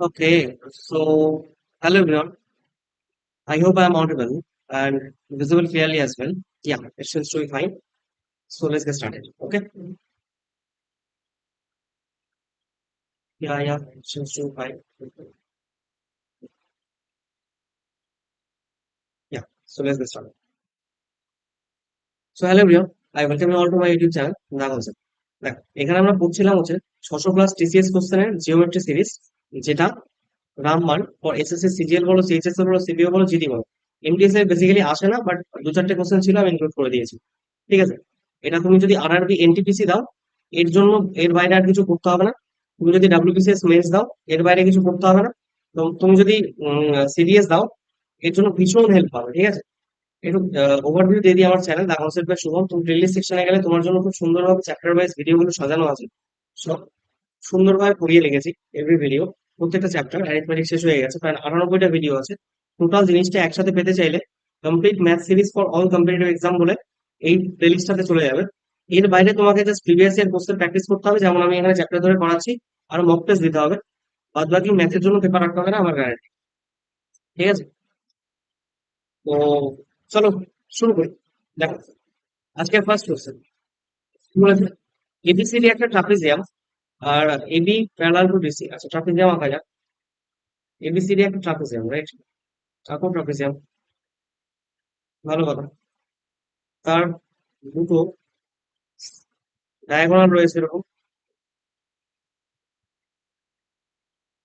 Okay, so hello everyone. I hope I am audible and visible clearly as well. Yeah, it seems to be fine. So let's get started. Okay. Yeah, yeah, it seems to be fine. Yeah, so let's get started. So hello everyone. I welcome you all to my YouTube channel, The Concept. দেখো এখানে আমরা পড়ছিলাম হচ্ছে ছশো plus TCS কোশ্চেনের geometry series যেটা রামমান for SSC CGL বলো সিএইচএস বলো সিবিও বলো জিডি বলো। এমটিএস এর বেসিক্যালি আসে না বাট দু চারটে কোশ্চেন ছিল, আমি ইনক্লুড করে দিয়েছি। ঠিক আছে? এটা তুমি যদি আরআরবি এনটিপিসি দাও, এর জন্য এর বাইরে আর কিছু করতে হবে না। তুমি যদি ডাব্লিউবিসিএস মেন্স দাও, এর বাইরে কিছু করতে হবে না। তুমি যদি সিডিএস দাও, এর জন্য ভীষণ হেল্প পাবে, ঠিক আছে? একটু ওভারভিউ দিয়ে দিই আমার channel the concept by Shubham তুমি প্লেলিস্ট সেকশনে গেলে তোমার জন্য খুব সুন্দরভাবে চ্যাপ্টার ওয়াইজ ভিডিওগুলো সাজানো আছে। সব সুন্দরভাবে পড়িয়ে লেগেছি এভরি ভিডিও প্রত্যেকটা চ্যাপ্টার অ্যারিথমেটিক শেষ হয়ে গেছে প্রায় আটানব্বইটা ভিডিও আছে। টোটাল জিনিসটা একসাথে পেতে চাইলে complete math series for all competitive exam বলে এই প্লেলিস্টটাতে চলে যাবে। এর বাইরে তোমাকে জাস্ট প্রিভিয়াস ইয়ার কোর্সের প্র্যাকটিস করতে হবে, যেমন আমি এখানে চ্যাপ্টার ধরে করাচ্ছি আর মক টেস্ট দিতে হবে। বাদ বাকি ম্যাথের জন্য পেপার রাখতে হবে না, আমার গ্যারান্টি ঠিক আছে? তো চলো, শুরু করি। দেখো আজকে ফার্স্ট কোশ্চেন এবিসিডি একটা ট্রাপিজিয়াম আর এবি প্যারালাল টু ডিসি আচ্ছা ট্রাপিজিয়াম আঁকা যাক। এবিসিডি একটা ট্রাপিজিয়াম রাইট আঁকো ট্রাপিজিয়াম ভালো কথা। তার দুটো ডায়াগোনাল রয়েছে এরকম।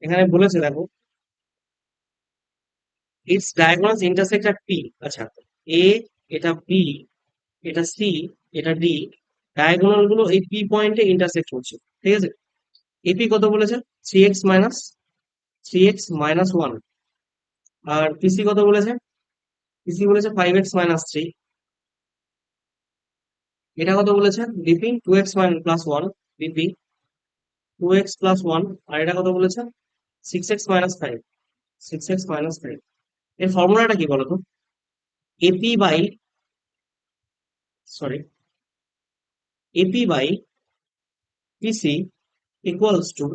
এখানে বলেছে, দেখো ইটস ডায়াগোনালস ইন্টারসেক্ট আর পি আচ্ছা এ এটা বি এটা সি এটা ডি ডায়াগোনালগুলো এই পি পয়েন্টে ইন্টারসেক্ট করছে। ঠিক আছে? এপি কত বলেছে three x minus three x minus one আর পিসি কত বলেছে পিসি বলেছে ফাইভ এক্স মাইনাস থ্রি এটা কত বলেছে BP two x plus one BP two x plus one আর এটা কত বলেছে six x minus five six x minus five এর ফর্মুলাটা কি বলতো? AP by sorry AP by PC equals to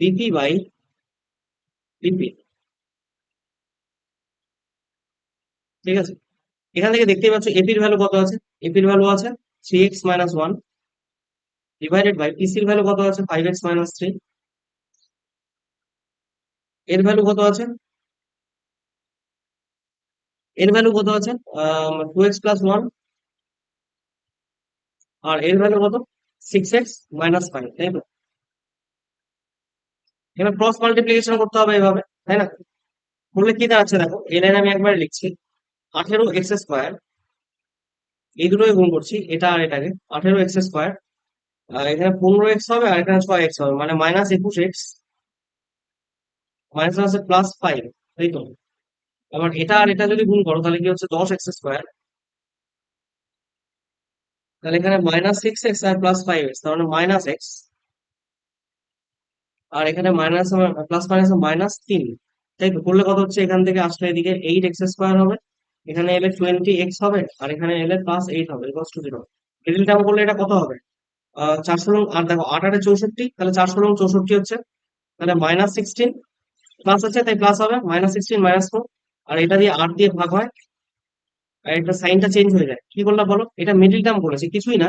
dp by dp ঠিক আছে? এখান থেকে দেখতেই পাচ্ছ এপির ভ্যালু কত আছে? এপির ভ্যালু আছে three x minus one divided by পিসির ভ্যালু কত আছে? ফাইভ এক্স মাইনাস থ্রি এর ভ্যালু কত আছে? এর ভ্যালু কত আছে? টু এক্স প্লাস ওয়ান আর এর ভ্যালু কত? সিক্স এক্স মাইনাস ফাইভ তাই তো এবার ক্রস মাল্টিপ্লিকেশন করতে হবে এভাবে, তাই না? করলে কি দাঁড়াচ্ছে দেখো এই লাইন আমি একবার লিখছি, আঠেরো এক্স স্কোয়ার এই দুটোই গুণ করছি, এটা আর এটাকে, আঠেরো এক্স স্কোয়ার এখানে পনেরো এক্স হবে আর এখানে ছয় এক্স হবে মানে মাইনাস একুশ এক্স মাইনাস আছে প্লাস ফাইভ তাই তো? আবার এটা আর এটা যদি গুণ করো, তাহলে কি হচ্ছে? দশ এক্স স্কোয়ার তাহলে এখানে মাইনাস সিক্স এক্স আর প্লাস ফাইভ এক্স তার মানে মাইনাস এক্স আর এখানে মাইনাস প্লাস মাইনাস মাইনাস তিন, তাই করলে কত হচ্ছে? এখান থেকে আসলে এদিকে এইট এক্স স্কোয়ার হবে, এখানে এলে টোয়েন্টি এক্স হবে, আর এখানে এলে প্লাস এইট হবে equals to zero middle term করলে এটা কত হবে? চারশো লং আর দেখো, আট আটে চৌষট্টি, তাহলে চারশো লং চৌষট্টি হচ্ছে, তাহলে মাইনাস সিক্সটিন প্লাস আছে তাই প্লাস হবে মাইনাস সিক্সটিন মাইনাস ফোর আর এটা দিয়ে আট দিয়ে ভাগ হয় আর এটা সাইনটা চেঞ্জ হয়ে যায়। কি করলাম বলো? এটা মিডিল টার্ম করেছি কিছুই না।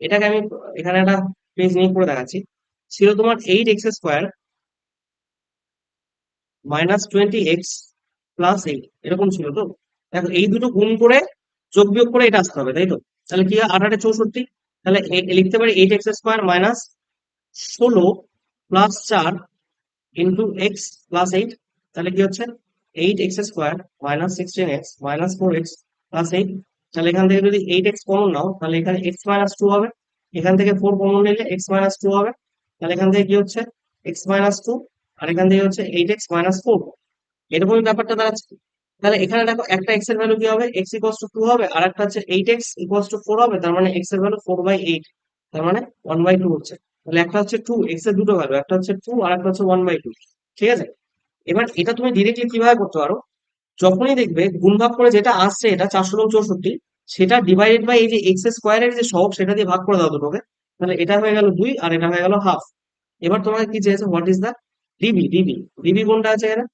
এটাকে আমি এখানে একটা পেজ নিয়ে করে দেখাচ্ছি। ছিল তোমার eight x square minus twenty x plus eight এরকম ছিল তো? দেখো, এই দুটো গুণ করে, যোগ বিয়োগ করে এটা আসতে হবে, তাই তো? তাহলে কি হয়? আঠাটে চৌষট্টি। তাহলে লিখতে পারি এইট এক্স স্কোয়ার মাইনাস ষোলো প্লাস চার ইন্টু এক্স প্লাস এইট তাহলে কি হচ্ছে? Eight x square minus sixteen x minus four x plus তাহলে এখান থেকে যদি এইট এক্স কমন নাও, তাহলে এখানে এক্স মাইনাস টু হবে। এখান থেকে ফোর কমন নিলে এক্স মাইনাস টু হবে। তাহলে এখান থেকে কি হচ্ছে? এক্স মাইনাস টু আর এখান থেকে হচ্ছে এইট এক্স মাইনাস ফোর এরকমই ব্যাপারটা দাঁড়াচ্ছে। তাহলে এখানে দেখো একটা এক্সের ভ্যালু কি হবে? এক্স ইকোয়াস টু টু হবে, আর একটা হচ্ছে eight x equals to four হবে, তার মানে এক্সের ভ্যালু ফোর বাই এইট তার মানে ওয়ান বাই টু হচ্ছে। তাহলে একটা হচ্ছে টু এক্সের দুটো ভ্যালু একটা হচ্ছে টু আর একটা হচ্ছে ওয়ান বাই টু ঠিক আছে? এবার এটা তুমি ডিরেক্টলি কীভাবে করতে পারো? যখনই দেখবে গুণ ভাগ করে যেটা আসছে, এটা চারশো লং চৌষট্টি, সেটা ডিভাইডেড বাই এই যে এক্স স্কোয়ারের যে সহগ, সেটা দিয়ে ভাগ করে দাও দুটোকে। তাহলে এটা হয়ে গেল দুই আর এটা হয়ে গেল হাফ এবার তোমাকে কি চেয়েছে what is the DB DB DB কোনটা আছে এখানে?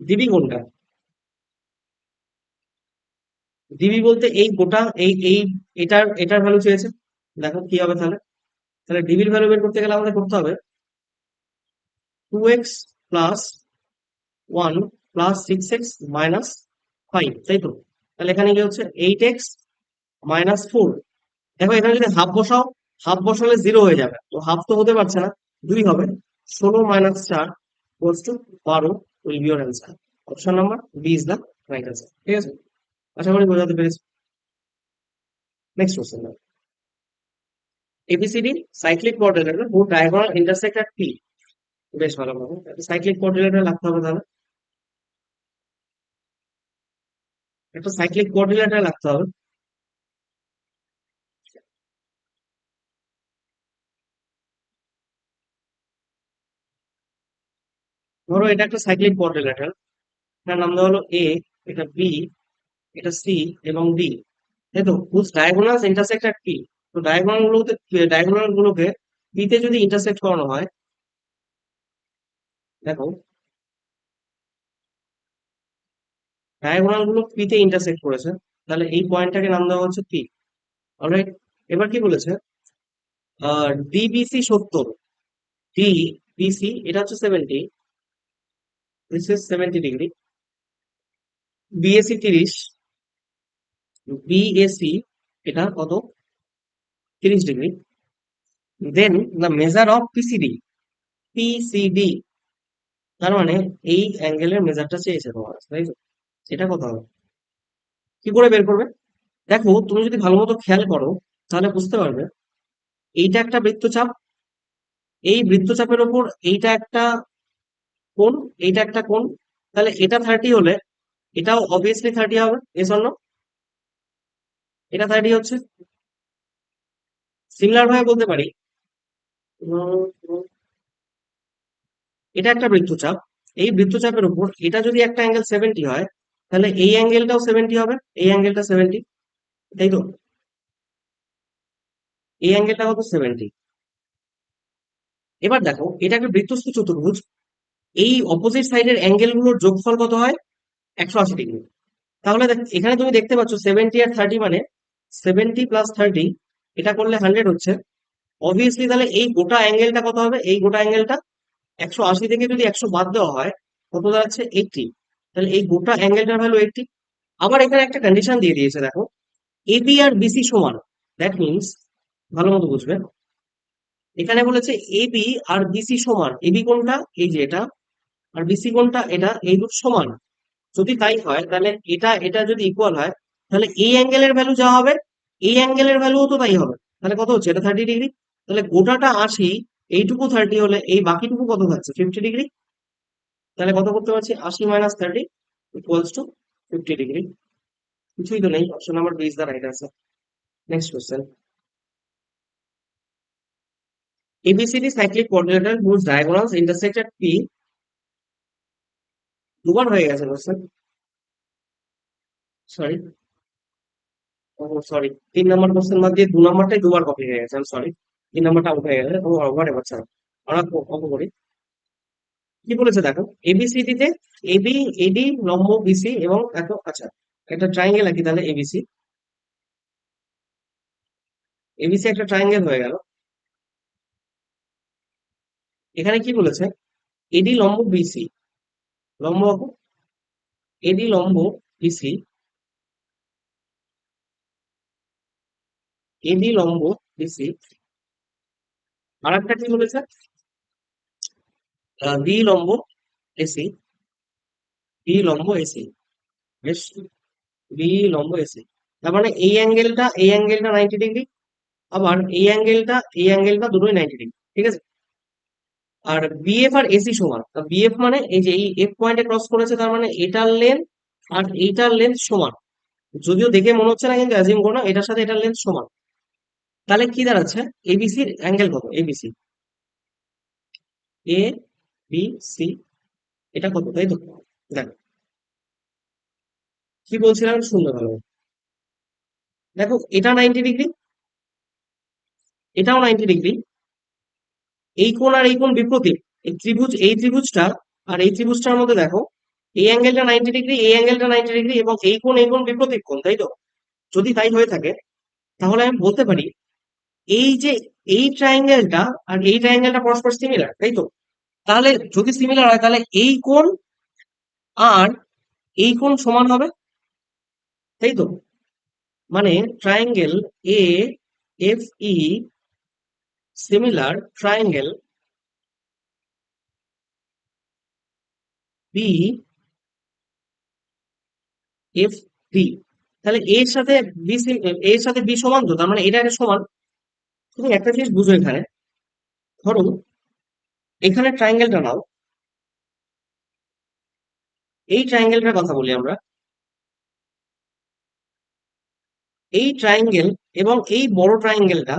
ডিবি কোনটা? ডিবি বলতে এই গোটা, এই এই, এটার এটার ভ্যালু চেয়েছে দেখো কি হবে তাহলে। তাহলে ডিবির ভ্যালু বের করতে গেলে আমাদের করতে হবে। Two x plus one plus six x minus five তাই তো? তাহলে এখানে কি হচ্ছে এইট এক্স মাইনাস ফোর দেখো এখানে যদি হাফ বসাও হাফ বসালে জিরো হয়ে যাবে। তো হাফ তো হতে পারছে না, দুই হবে। ষোলো মাইনাস চার গোস টু বারো will be answer option number B is the right answer ঠিক আছে? আশা করি বোঝাতে পেরেছি। Next question ABCD cyclic coordinator who diagonal intersect at P বেশ ভালো ভালো সাইক্লিক কোঅর্ডিনেটর লাগতে হবে তাহলে। একটা সাইক্লিক কোঅর্ডিনেটর লাগতে হবে। ধরো এটা একটা সাইক্লিক কোঅর্ডিনেটর এটার নাম দেওয়া হলো এ এটা বি এটা সি এবং ডি তাই তো? Whose diagonals intersect at P তো ডায়াগোনাল গুলোতে ডায়াগোনাল গুলোকে পি তে যদি ইন্টারসেক্ট করানো হয়, দেখো ডায়াগোনালগুলো পি তে ইন্টারসেক্ট করেছে। তাহলে এই পয়েন্টটাকে নাম দেওয়া হচ্ছে পি অলরাইট এবার কি বলেছে? ডিবিসি সত্তর। ডি বিসি এটা হচ্ছে seventy this is seventy degree BAC তিরিশ। বিএসি এটা কত? তিরিশ degree then the measure of PCD PCD তার মানে এই অ্যাঙ্গেলের মেজারটা চেয়েছে তোমার, তাই তো? এটা কথা হবে কি করে বের করবে? দেখো, তুমি যদি ভালো মতো খেয়াল করো, তাহলে বুঝতে পারবে, এইটা একটা বৃত্তচাপ, এই বৃত্তচাপের ওপর এইটা একটা কোণ, এইটা একটা কোণ, তাহলে এটা থার্টি হলে এটাও অবভিয়াসলি থার্টি হবে এ জন্য এটা থার্টি হচ্ছে। সিমিলার ভাবে বলতে পারি, এটা একটা বৃত্তচাপ, এই বৃত্তচাপের উপর এটা যদি একটা অ্যাঙ্গেল সেভেন্টি হয় তাহলে এই অ্যাঙ্গেলটাও সেভেন্টি হবে, এই অ্যাঙ্গেলটা সেভেন্টি তাই তো? এই অ্যাঙ্গেলটা কত সেভেন্টি এবার দেখো, এটা একটা বৃত্তস্থ চতুর্ভুজ, এই অপোজিট সাইডের অ্যাঙ্গেলগুলোর যোগফল কত হয়? একশো আশি ডিগ্রি তাহলে এখানে তুমি দেখতে পাচ্ছ সেভেন্টি আর থার্টি মানে সেভেন্টি প্লাস থার্টি এটা করলে হান্ড্রেড হচ্ছে। অবভিয়াসলি তাহলে এই গোটা অ্যাঙ্গেলটা কত হবে? এই গোটা অ্যাঙ্গেলটা একশো আশি থেকে যদি একশো বাদ দেওয়া হয়, কত দাঁড়াচ্ছে? এইটটি তাহলে এই গোটা অ্যাঙ্গেলটার ভ্যালু এইটটি আবার এখানে একটা কন্ডিশন দিয়ে দিয়েছে, দেখো। এবি আর বিসি সমান। দ্যাট মিনস ভালো মতো বুঝবে। এখানে বলেছে এবি আর বিসি সমান। এবি কোনটা? এই যে এটা। আর বিসি কোনটা? এটা। এই দুটো সমান। যদি তাই হয়, তাহলে এটা এটা যদি ইকুয়াল হয়, তাহলে এই অ্যাঙ্গেলের ভ্যালু যা হবে? এই অ্যাঙ্গেলের ভ্যালুও তো তাই হবে। তাহলে কত হচ্ছে? এটা থার্টি ডিগ্রি তাহলে গোটাটা আশি, এইটুকু থার্টি হলে এই বাকিটুকু কত থাকছে? ফিফটি ডিগ্রি তাহলে কত করতে পারছি? আশি minus thirty equals to fifty degree কিছুই তো নেই option number B is the right answer next question ABCD cyclic coordinator whose diagonals intersect at P. দুবার হয়ে গেছে কোশ্চেন সরি ও সরি তিন নম্বর কোশ্চেন বাদ দিয়ে দু নম্বরটাই দুবার কপি হয়ে গেছে সরি তিন নম্বরটা আউট হয়ে গেছে ও ওভার এবার ছাড়া আমরা অঙ্ক করি। কি বলেছে দেখো? এবিসিডি তে এবি এডি লম্ব বিসি এবং এত আচ্ছা একটা ট্রায়াঙ্গেল আঁকি তাহলে এবিসি এবিসি একটা ট্রায়াঙ্গেল হয়ে গেল। এখানে কি বলেছে? এডি লম্ব বিসি লম্ব এডি লম্ব বিসি এডি লম্ব বিসি আর একটা কি বলেছে? বি লম্ব এসি বি লম্ব এসি বেশ বি লম্ব এসি তার মানে এই অ্যাঙ্গেলটা এই অ্যাঙ্গেলটা নাইনটি ডিগ্রি আবার এই অ্যাঙ্গেলটা এই অ্যাঙ্গেলটা দুটোই নাইনটি ডিগ্রি ঠিক আছে? আর বিএফ আর এসি সমান বিএফ মানে এই যে এই এফ পয়েন্টে ক্রস করেছে, তার মানে এটার লেন্থ আর এইটার লেন্থ সমান। যদিও দেখে মনে হচ্ছে না, কিন্তু অ্যাজিউম করো না, এটার সাথে এটার লেন্থ সমান। তাহলে কি দাঁড়াচ্ছে? এবিসির অ্যাঙ্গেল কত? এবিসি এ বি সি এটা কত? তাই তো? দেখো। কি বলছিলাম? সুন্দর ভালো দেখো, এটা নাইনটি ডিগ্রি এটাও নাইনটি ডিগ্রি এই কোণ আর এই কোণ বিপরীত। এই ত্রিভুজ, এই ত্রিভুজটা আর এই ত্রিভুজটার মধ্যে দেখো, এই অ্যাঙ্গেলটা নাইনটি ডিগ্রি এই অ্যাঙ্গেলটা নাইনটি ডিগ্রি এবং এই কোণ এই কোণ বিপরীত কোণ, তাই তো? যদি তাই হয়ে থাকে, তাহলে আমি বলতে পারি, এই যে এই ট্রায়াঙ্গেলটা আর এই ট্রায়াঙ্গেলটা পরস্পর সিমিলার তাই তো? তাহলে যদি সিমিলার হয়, তাহলে এই কোণ আর এই কোণ সমান হবে? তাই তো? মানে triangle A F E similar triangle B F B তাহলে এর সাথে বি এর সাথে বি সমান তো? তার মানে এটা সমান। তুমি একটা জিনিস বুঝো এখানে। ধরো এখানে ট্রায়াঙ্গেলটা নাও। এই ট্রায়াঙ্গেলটার কথা বলি আমরা। এই ট্রায়াঙ্গেল এবং এই বড় ট্রায়াঙ্গেলটা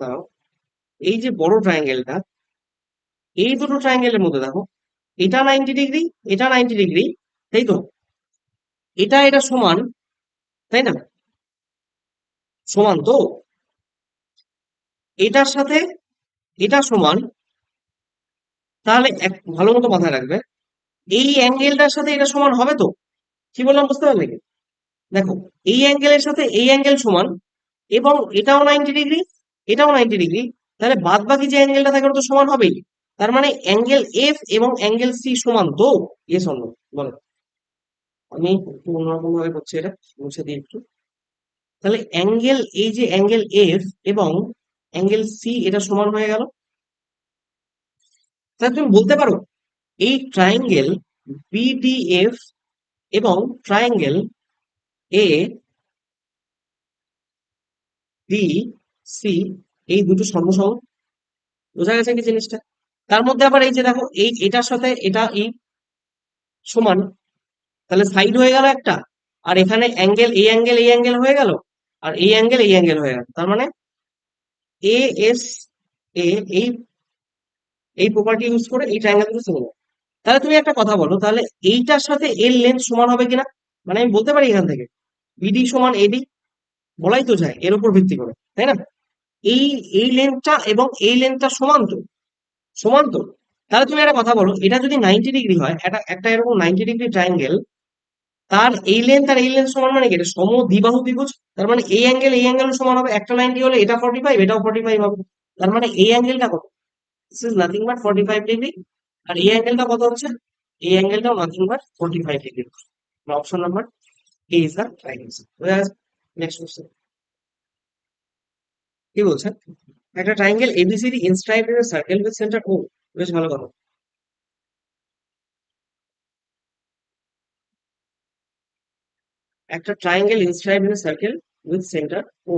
দাও। এই যে বড় ট্রায়াঙ্গেলটা এই দুটো ট্রায়াঙ্গেলের মধ্যে দেখো, এটা নাইনটি ডিগ্রি এটা নাইনটি ডিগ্রি তাই তো? এটা এটা সমান, তাই না? সমান তো? এটার সাথে এটা সমান, তাহলে এক ভালো মতো মাথায় রাখবে, এই অ্যাঙ্গেলটার সাথে এটা সমান হবে তো? কি বললাম, বুঝতে পারলে কি? দেখো, এই অ্যাঙ্গেলের সাথে এই অ্যাঙ্গেল সমান, এবং এটাও নাইনটি ডিগ্রি এটাও নাইনটি ডিগ্রি তাহলে বাদ বাকি যে অ্যাঙ্গেলটা থাকে তো সমান হবেই। তার মানে অ্যাঙ্গেল এফ এবং অ্যাঙ্গেল সি সমান তো? ইয়েস অন্য বলো। আমি একটু অন্যরকম ভাবে করছি এটা, মুছে দিই একটু। তাহলে অ্যাঙ্গেল, এই যে অ্যাঙ্গেল এফ এবং অ্যাঙ্গেল সি এটা সমান হয়ে গেল। তাহলে তুমি বলতে পারো, এই ট্রায়াঙ্গেল বিডিএফ এবং ট্রায়াঙ্গেল এ ডি সি এই দুটো সর্বসম বোঝা গেছে কি জিনিসটা? তার মধ্যে আবার এই যে দেখো, এই এটার সাথে এটা এই সমান। তাহলে সাইড হয়ে গেল একটা, আর এখানে অ্যাঙ্গেল এই অ্যাঙ্গেল এই অ্যাঙ্গেল হয়ে গেল, আর এই অ্যাঙ্গেল এই অ্যাঙ্গেল হয়ে গেল। তার মানে এ এস এ এই এই প্রপার্টি ইউজ করে এই ট্রায়াঙ্গেল দুটো তাহলে তুমি একটা কথা বলো, তাহলে এইটার সাথে এর লেন্থ সমান হবে কিনা? মানে আমি বলতে পারি এখান থেকে বিডি সমান এডি বলাই তো যায়, এর উপর ভিত্তি করে, তাই না? এই এই লেন্থটা এবং এই লেন্থটা সমান তো সমান তো। তাহলে তুমি একটা কথা বলো, এটা যদি নাইনটি ডিগ্রি হয়, একটা একটা এরকম নাইনটি ডিগ্রি ট্রায়াঙ্গেল তার এই লেন্থ আর এই লেন্থ সমান মানে কি? এটা সম দ্বিবাহু ত্রিভুজ তার মানে এই অ্যাঙ্গেল এই অ্যাঙ্গেল সমান হবে। একটা নাইনটি হলে? এটা ফর্টি ফাইভ এটাও ফর্টি ফাইভ হবে। তার মানে এই অ্যাঙ্গেলটা কত? This is nothing but forty five degree আর এই অ্যাঙ্গেলটা কত হচ্ছে? এই অ্যাঙ্গেলটাও nothing but forty five degree option number A is the right answer next question কি বলছেন? একটা triangle ABCD inscribed in circle with centre O বেশ ভালো কথা। একটা triangle inscribed in circle with centre O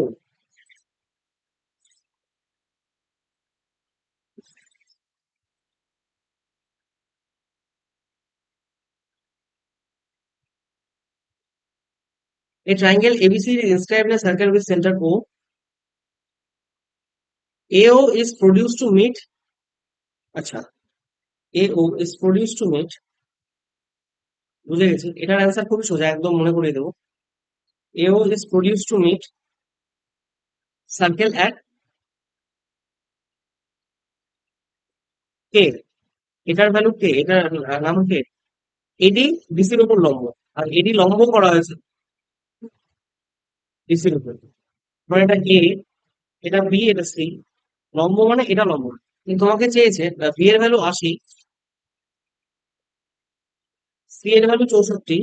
A triangle ABC is inscribed in a circle with center O. AO is produced to meet. আচ্ছা AO is produced to meet. বুঝে গেছি এটার answer খুবই সোজা একদম মনে করে দেবো AO is produced to meet circle at K. এটার ভ্যালু কে এটার নাম কে এডি ডিসির উপর লম্ব। আর এডি লম্ব করা হয়েছে ডিসির উপর। মানে এটা এ এটা বি এটা সি লম্ব মানে এটা লম্ব। কিন্তু তোমাকে চেয়েছে বি এর ভ্যালু আশি সি এর ভ্যালু চৌষট্টি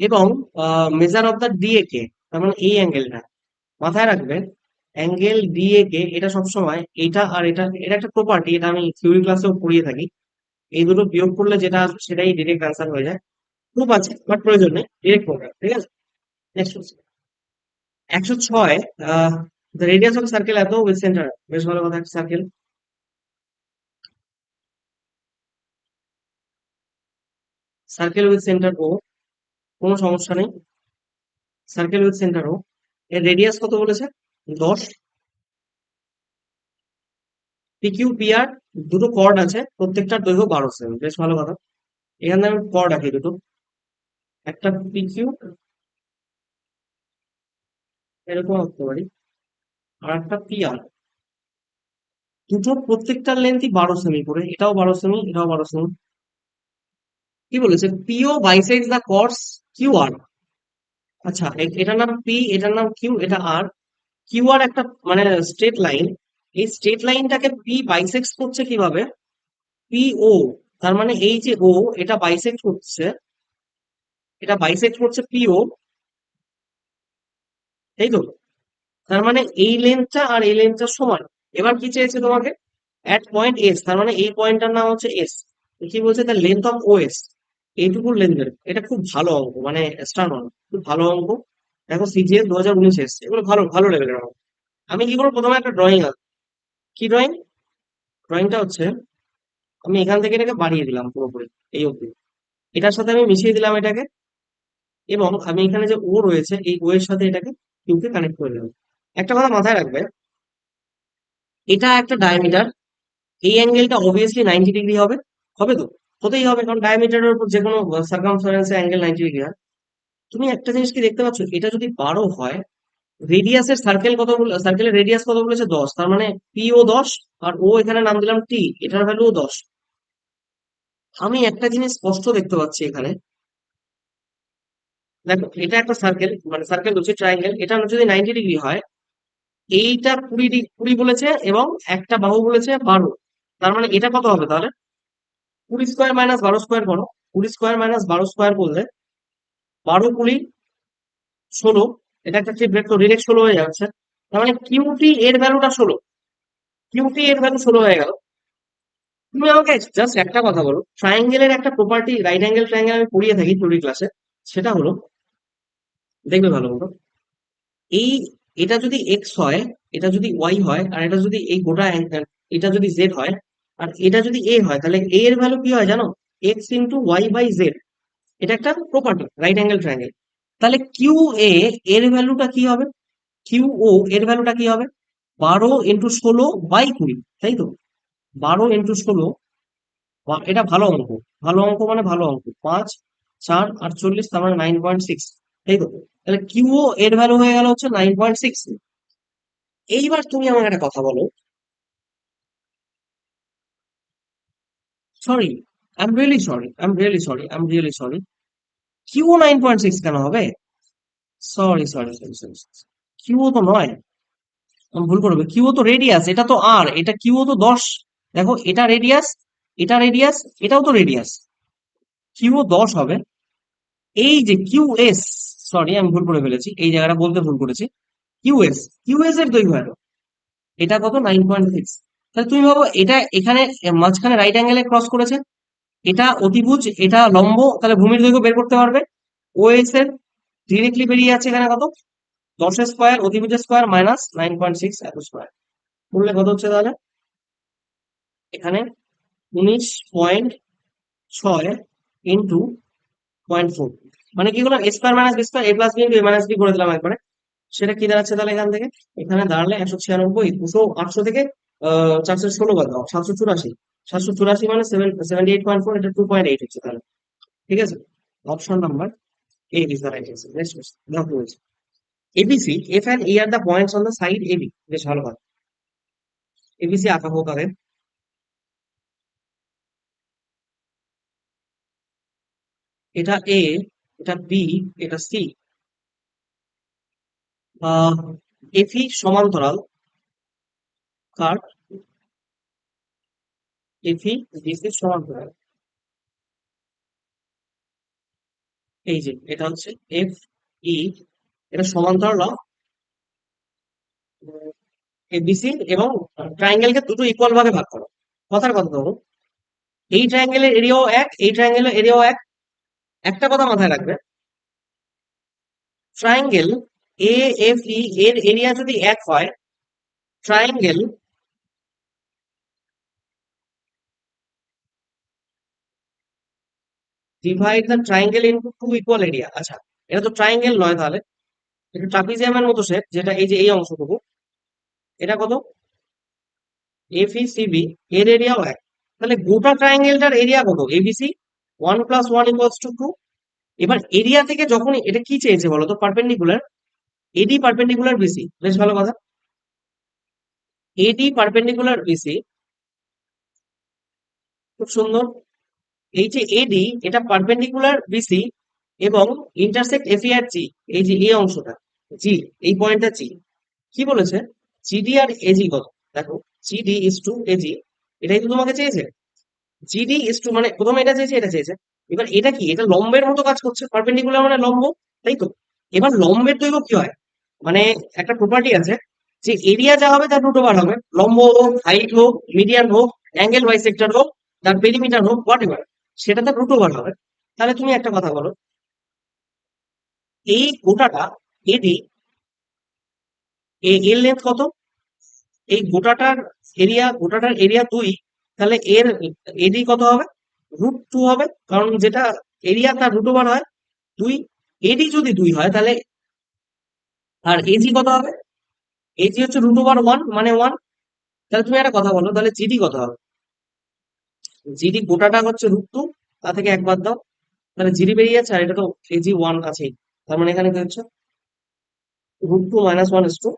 এবং measure of the DA K, তার মানে এই অ্যাঙ্গেলটা মাথায় রাখবেন অ্যাঙ্গেল ডিএ কে, এটা সবসময় এটা আর এটা এটা একটা প্রপার্টি এটা আমি থিওরি ক্লাসেও পড়িয়ে থাকি, এই দুটো বিয়োগ করলে যেটা আসবে সেটাই ডিরেক্ট অ্যান্সার হয়ে যায়, খুব আছে বাট প্রয়োজন নেই ডিরেক্ট করবে ঠিক আছে? নেক্সট একশো ছয় দ্য রেডিয়াস অফ সার্কেল এত উইথ সেন্টার বেশ ভালো কথা circle circle with centre O কোনো সমস্যা নেই। সার্কেল উইথ সেন্টার ও এর রেডিয়াস কত বলেছে? দশ। পিকিউ পিআর দুটো কর্ড আছে, প্রত্যেকটার দৈর্ঘ্য বারো সেমি, বেশ ভালো কথা। এখানে আমি কর্ড আঁকি দুটো। একটা পিকিউ এরকম আঁকতে পারি। আর একটা পি আর দুটোর প্রত্যেকটার লেন্থই বারো সেমি করে, এটাও বারো সেমি, এটাও বারো সেমি। কি বলেছে? পিও বাইসাইড দ্য কর্স কিউ আর আচ্ছা এটার নাম পি এটার নাম কিউ এটা আর কিউ আর একটা মানে স্ট্রেট লাইন এই স্ট্রেট লাইনটাকে পি বাইসেক্স করছে কীভাবে? পি ও তার মানে এই যে ও এটা বাইসেক্ট করছে। এটা বাইসেক্ট করছে পিও তাই তো? তার মানে এই লেন্থটা আর এই লেন্থটা সমান। এবার কি চেয়েছে তোমাকে? অ্যাট পয়েন্ট এস তার মানে এই পয়েন্টটার নাম হচ্ছে এস কি বলছে? The length of O S এইটুকু লেনদেন। এটা খুব ভালো অঙ্ক মানে স্টার অঙ্ক খুব ভালো অঙ্ক। দেখো সিজিএস দু হাজার উনিশ এসছে, এগুলো ভালো ভালো লেভেলের অঙ্ক। আমি কি করব? প্রথমে একটা ড্রয়িং আঁক। কি ড্রয়িং ড্রয়িংটা হচ্ছে, আমি এখান থেকে এটাকে বাড়িয়ে দিলাম পুরোপুরি, এই অবধি। এটার সাথে আমি মিশিয়ে দিলাম এটাকে, এবং আমি এখানে যে ও রয়েছে, এই ও এর সাথে এটাকে কিউকে কানেক্ট করে দিলাম। একটা কথা মাথায় রাখবে, এটা একটা ডায়ামিটার এই অ্যাঙ্গেলটা অবভিয়াসলি নাইনটি ডিগ্রি হবে হবে তো? হতেই হবে, কারণ ডায়ামিটারের উপর যে কোনো সার্কামফারেন্সে অ্যাঙ্গেল নাইনটি ডিগ্রি হয়। তুমি একটা জিনিস কি দেখতে পাচ্ছ? এটা যদি বারো হয় রেডিয়াসের সার্কেল কত সার্কেলের রেডিয়াস কত বলেছে? দশ। তার মানে পি ও দশ, আর ও এখানে নাম দিলাম টি এটার ভ্যালু দশ। আমি একটা জিনিস স্পষ্ট দেখতে পাচ্ছি এখানে। দেখো, এটা একটা সার্কেল মানে সার্কেল হচ্ছে ট্রায়াঙ্গেল এটা যদি নাইনটি ডিগ্রি হয়, এইটা কুড়ি কুড়ি বলেছে এবং একটা বাহু বলেছে বারো। তার মানে এটা কত হবে তাহলে? কুড়ি স্কোয়ার মাইনাস বারো স্কোয়ার করো কুড়ি স্কোয়ার মাইনাস বারো স্কোয়ার করলে বারো কুড়ি ষোলো, এটা একটা ট্রিপ তো ডিরেক্ট ষোলো হয়ে যাচ্ছে। তার মানে কিউটি এর ভ্যালুটা ষোলো। কিউটি এর ভ্যালু ষোলো হয়ে গেল। তুমি আমাকে জাস্ট একটা কথা বলো ট্রায়াঙ্গেলের একটা প্রপার্টি রাইট অ্যাঙ্গেল ট্রায়াঙ্গেল আমি পড়িয়ে থাকি থিওরি ক্লাসে সেটা হলো, দেখবে ভালো মতো, এই, এটা যদি এক্স হয়, এটা যদি ওয়াই হয়, আর এটা যদি এই গোটা এটা যদি জেড হয় আর এটা যদি এ হয়, তাহলে এ এর ভ্যালু কি হয় জানো? X into y by z এটা একটা প্রপার্টি রাইট অ্যাঙ্গেল ট্রায়াঙ্গেল তাহলে কিউ এ এর ভ্যালুটা কি হবে? কিউ ও এর ভ্যালুটা কি হবে? বারো ইন্টু ষোলো বাই কুড়ি, তাই তো? বারো ইন্টু ষোলো এটা ভালো অঙ্ক ভালো অঙ্ক মানে ভালো অঙ্ক। পাঁচ, চার, আটচল্লিশ, তার মানে নাইন পয়েন্ট সিক্স তাই তো? তাহলে কিউ এর ভ্যালু হয়ে গেল হচ্ছে নাইন পয়েন্ট সিক্স এইবার তুমি আমাকে একটা কথা বলো sorry I am really sorry I am really sorry I am really sorry Q nine point six কেন হবে sorry sorry sorry sorry Q তো নয়। আমি ভুল করবে। কিউ তো রেডিয়াস এটা তো আর এটা কিউ তো দশ। দেখো, এটা রেডিয়াস এটা রেডিয়াস এটাও তো রেডিয়াস কিউ দশ হবে। এই যে কিউ এস সরি আমি ভুল করে ফেলেছি। এই জায়গাটা বলতে ভুল করেছি। কিউ এস কিউ এস এর দৈর্ঘ্য এটা কত? নাইন পয়েন্ট সিক্স তাহলে তুমি ভাবো এটা এখানে, মাঝখানে রাইট অ্যাঙ্গেলে ক্রস করেছে। এটা অতিভুজ, এটা লম্ব, তাহলে ভূমির দৈর্ঘ্য বের করতে পারবে। ও এস এর ডিরেক্টলি বেরিয়ে যাচ্ছে এখানে কত? দশ স্কোয়ার অতিভুজ square minus nine point six এত স্কোয়ার করলে কত হচ্ছে তাহলে? এখানে উনিশ পয়েন্ট ছয় ইন্টু পয়েন্ট ফোর মানে কি করলাম square minus B square A plus B into A minus B করে দিলাম একবারে। সেটা কি দাঁড়াচ্ছে তাহলে এখান থেকে? এখানে দাঁড়ালে একশো ছিয়ানব্বই, দুশো আটশো থেকে চারশো ষোলো বাদ দাও, সাতশো চুরাশি। সাতশো চুরাশি মানে seven seventy eight point four এটা টু পয়েন্ট এইট হচ্ছে তাহলে। ঠিক আছে? Option number eight is the right answer next ABC F and A are the points on the side AB বেশ ভালো কথা এবিসি আঁকা হোক আগে। এটা এ এটা বি এটা সি এফি সমান্তরাল কার? এফি বিসি সমান্তরাল এই যে, এটা হচ্ছে এফ ই, এটা সমান্তরাল এবিসি এবং ট্রায়াঙ্গেলকে দুটো ইকুয়াল ভাগে ভাগ করো। কথার কথা ধরো, এই ট্রায়াঙ্গেলের এরিয়াও এক, এই ট্রায়াঙ্গেলের এরিয়াও এক। একটা কথা মাথায় রাখবে ট্রায়াঙ্গেল এ এফ ই এর এরিয়া যদি এক হয় triangle divide the triangle into two equal area আচ্ছা এটা তো ট্রায়াঙ্গেল নয় তাহলে। এটা ট্রাপিজিয়ামের মতো শেপ যেটা এই যে এই অংশটুকু। এটা কত? এফ সিবি এর এরিয়াও এক। তাহলে গোটা ট্রায়াঙ্গেলটার এরিয়া কত? ABC one plus one equals to two এবার এরিয়া থেকে যখন এটা কি চেয়েছে বলো তো? পারপেন্ডিকুলার এডি পারপেন্ডিকুলার বিসি বেশ ভালো কথা। এডি পারপেন্ডিকুলার বিসি খুব সুন্দর। এই যে এডি এটা পারপেন্ডিকুলার বিসি এবং ইন্টারসেক্ট এফি আর জি এই যে এই অংশটা জি এই পয়েন্টটা জি কি বলেছে? জিডি আর এজি কত? দেখো জিডি ইস টু এজি এটাই তো তোমাকে চেয়েছে। জিডি ইস টু মানে প্রথমে এটা চেয়েছে এটা চেয়েছে। এবার এটা কি? এটা লম্বের মতো কাজ করছে পারপেন্ডিকুলার মানে লম্ব, তাই তো? এবার লম্বের দৈর্ঘ্য কি হয়? মানে একটা প্রপার্টি আছে, যে এরিয়া যা হবে তার রুট ওভার হবে। লম্ব হোক হাইট হোক মিডিয়ান হোক অ্যাঙ্গেল বাইসেক্টর হোক, তার পেরিমিটার হোক হোয়াট এভার সেটা তার রুট ওভার হবে। তাহলে তুমি একটা কথা বলো। এই গোটাটা এডি এর লেন্থ কত? এই গোটাটার এরিয়া গোটাটার এরিয়া দুই, তাহলে এর এডি কত হবে? রুট টু হবে। কারণ যেটা এরিয়া তার রুট ওভার হয়, দুই এডি যদি দুই হয়, তাহলে আর এজি কত হবে? এজি হচ্ছে রুট ওভার ওয়ান মানে ওয়ান তাহলে তুমি একটা কথা বলো, তাহলে জিডি কত হবে? জিডি গোটাটা হচ্ছে রুট টু তা থেকে একবার দাও। তাহলে জিডি বেরিয়ে যাচ্ছে, আর এটা তো এজি ওয়ান আছেই। তার মানে এখানে কি হচ্ছে? Root two minus one is two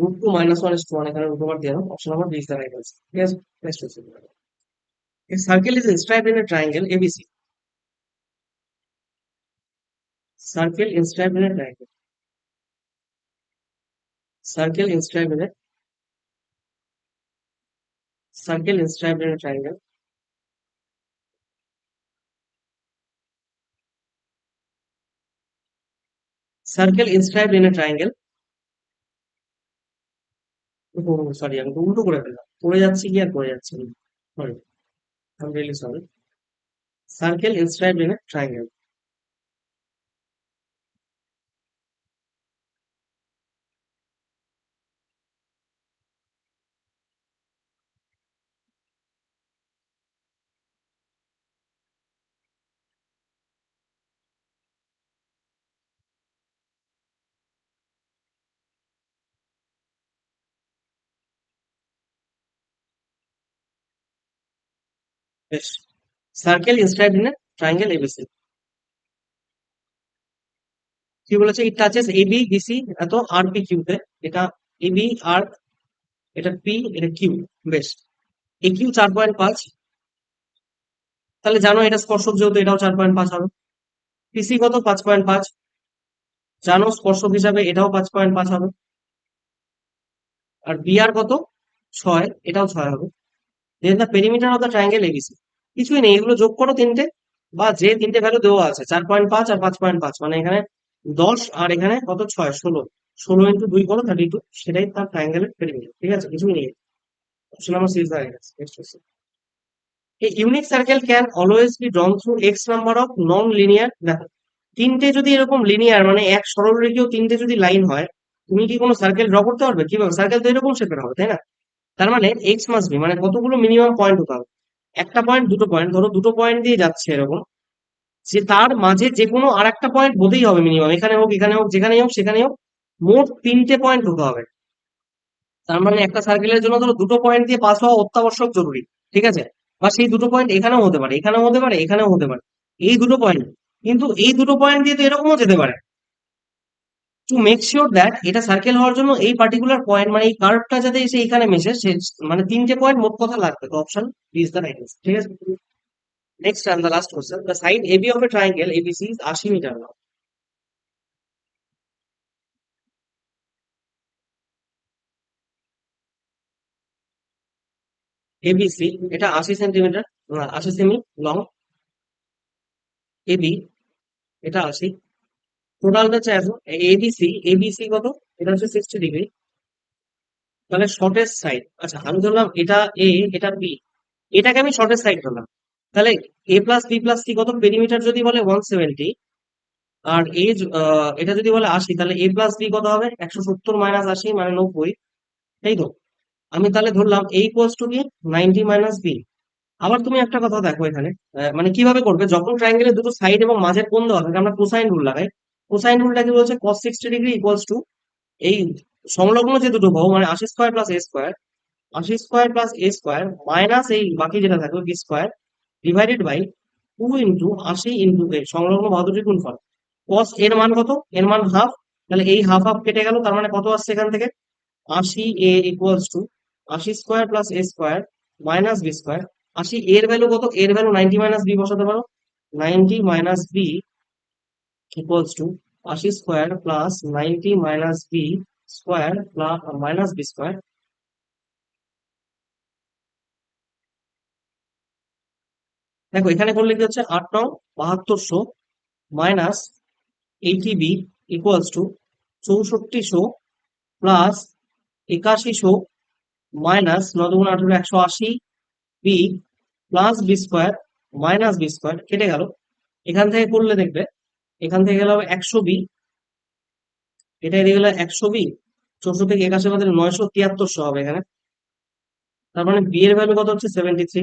root two minus one is two এখানে রুট ওভার দিয়ে অপশন নাম্বার বিশ দ্বারা গেছে ঠিক আছে? নেক্সট হচ্ছে A circle is inscribed in a triangle ABC. Circle inscribed in a triangle. Circle inscribed in a circle inscribed in a triangle. Circle inscribed in a triangle. Sorry আমি তো উল্টো করে ফেললাম পড়ে যাচ্ছি কি আর পড়ে যাচ্ছি sorry I'm really sorry. Circle inscribed in a triangle. Yes. Inscribed in a triangle, ABC. কি বলেছে? ইট টাচেস এবি বিসি এত আর পি কিউ তে এটা এবি আর এটা পি এটা কিউ বেশ। এ কিউ চার পয়েন্ট পাঁচ। তাহলে জানো এটা স্পর্শক যেহেতু এটাও চার পয়েন্ট পাঁচ হবে। পিসি কত? পাঁচ পয়েন্ট পাঁচ। জানো স্পর্শক হিসাবে এটাও পাঁচ পয়েন্ট পাঁচ হবে। আর বিআর কত? ছয়। এটাও ছয় হবে। Then the perimeter of the triangle ABC কিছুই নেই, এগুলো যোগ করো তিনটে, বা যে তিনটে ভ্যালু দেওয়া আছে, চার পয়েন্ট পাঁচ আর পাঁচ পয়েন্ট পাঁচ মানে এখানে দশ আর এখানে কত? ছয়, ষোলো। ষোলো ইন্টু দুই করো থার্টি টু সেটাই তার ট্রায়াঙ্গেলের পেরিমিটার ঠিক আছে? কিছুই নেই। অপশন নাম্বার সিক্স গেছে next A unique circle can always be drawn through x number of non-linear দেখো তিনটে যদি এরকম লিনিয়ার মানে এক সরল রেখেও তিনটে যদি লাইন হয়, তুমি কি কোনো সার্কেল ড্র করতে পারবে? কীভাবে সার্কেল তো এরকম শেপের হবে, তাই না? তার মানে এক্স মাস বি মানে কতগুলো মিনিমাম পয়েন্ট হতে হবে? একটা পয়েন্ট দুটো পয়েন্ট ধরো দুটো পয়েন্ট দিয়ে যাচ্ছে এরকম। যে তার মাঝে যে কোনো আর একটা পয়েন্ট হতেই হবে মিনিমাম এখানে হোক এখানে হোক, যেখানে হোক, সেখানে হোক, মোট তিনটে পয়েন্ট হতে হবে। তার মানে একটা সার্কেলের জন্য ধরো দুটো পয়েন্ট দিয়ে পাস হওয়া অত্যাবশ্যক জরুরি, ঠিক আছে? বা সেই দুটো পয়েন্ট এখানেও হতে পারে, এখানেও হতে পারে, এখানেও হতে পারে। এই দুটো পয়েন্ট কিন্তু এই দুটো পয়েন্ট দিয়ে তো এরকমও যেতে পারে। টু মেক শিওর দ্যাট এটা সার্কেল হওয়ার জন্য এই পার্টিকুলার পয়েন্ট মানে এই কার্ভটা যাতে এসে এখানে মেশে মানে তিনটে পয়েন্ট মোট কথা লাগবে, তো অপশন ইজ দ্য রাইট ঠিক আছে? Next and the last question the side AB of a triangle ABC is আশি মিটার নাও এবিসি এটা আশি সেন্টিমিটার আশি সেমি লং এবি এটা আশি টোটালটা এত এবিসি এবিসি কত? এটা হচ্ছে সিক্সটি ডিগ্রি তাহলে শর্টেস্ট সাইড আচ্ছা আমি ধরলাম এটা এ এটা বি এটাকে আমি শর্টেস্ট সাইড ধরলাম। তাহলে A plus B plus C কত? পেরিমিটার যদি বলে ওয়ান সেভেন্টি আর এ এটা যদি বলে আশি, তাহলে এ প্লাস বি কত হবে? একশো সত্তর মাইনাস আশি মানে নব্বই। তাই তো? আমি তাহলে ধরলাম এই ইকুয়ালস টু কি? নাইনটি মাইনাস বি আবার তুমি একটা কথা দেখো এখানে মানে কীভাবে করবে? যখন ট্রায়াঙ্গেলের দুটো সাইড এবং মাঝের কোণ দেওয়া থাকে, আমরা কোসাইন রুল লাগাই। কোসাইন রুলটা কি বলছে? cos sixty degree equals to এই সংলগ্ন যে দুটো বাহু মানে আশি স্কোয়ার প্লাস এ স্কোয়ার আশি square plus A square minus এই বাকি যেটা থাকবে B square divided by two into আশি ইন্টু এ সংলগ্ন বাহু দুটির গুণফল। cos এর মান কত? এর মান হাফ তাহলে এই হাফ হাফ কেটে গেল, তার মানে কত আসছে এখান থেকে? আশি এ ইকুয়ালস টু আশি square plus A square minus B square আশি এর ভ্যালু কত? এর ভ্যালু নাইনটি মাইনাস বি বসাতে পারো। Ninety minus B equals to আশি square plus ninety minus B square plus minus B square দেখো, এখানে করলে কি হচ্ছে? আট নং বাহাত্তরশো minus eighty B equals to চৌষট্টিশো plus একাশিশো মাইনাস নদগুণ আঠেরো একশো আশি B plus B square minus B square কেটে গেল। এখান থেকে করলে দেখবে এখান থেকে গেলে একশো বি। এটা এদিকে গেলে একশো বি। চৌষট্টি থেকে একাশি বাদে নয়শো তিয়াত্তরশো হবে এখানে। তার মানে বি এর ভ্যালু কত হচ্ছে? সেভেন্টি থ্রি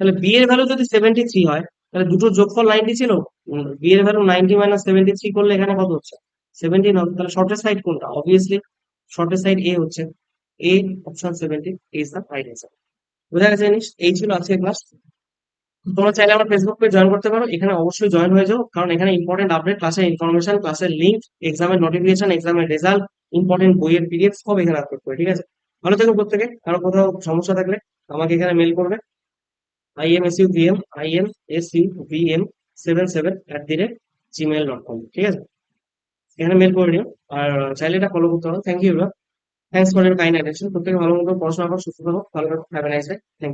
তাহলে বি এর ভ্যালু যদি সেভেন্টি থ্রি হয়, তাহলে দুটো যোগফল নাইনটি ছিল। বি এর value ninety minus seventy three করলে এখানে কত হচ্ছে? সেভেন্টিন হবে তাহলে শর্টের সাইড কোনটা? অবভিয়াসলি শর্টের সাইড এ হচ্ছে। A option seventy is the right answer বোঝা গেছে জিনিস? এই ছিল আজকের ক্লাস তোমরা চাইলে আমার ফেসবুক পেজ জয়েন করতে পারো। এখানে অবশ্যই জয়েন হয়ে যাও। কারণ এখানে ইম্পর্টেন্ট আপডেট ক্লাসের ইনফরমেশন ক্লাসের লিঙ্ক এক্সামের নোটিফিকেশন এক্সামের রেজাল্ট ইম্পর্টেন্ট বইয়ের পিডিএফ সব এখানে আপলোড করে ঠিক আছে? ভালো থেকো প্রত্যেকে। কারও কোথাও সমস্যা থাকলে আমাকে এখানে মেল করবে। I M S U V M I M S U V M seven seven at the rate Gmail dot com ঠিক আছে? এখানে মেল করে নিও। আর চাইলে এটা ফলো করতে পারো। Thank you thanks for your kind attention প্রত্যেকে ভালো মতো পড়াশোনা করো, সুস্থ থাকো, ভালো থাকো have a nice day thank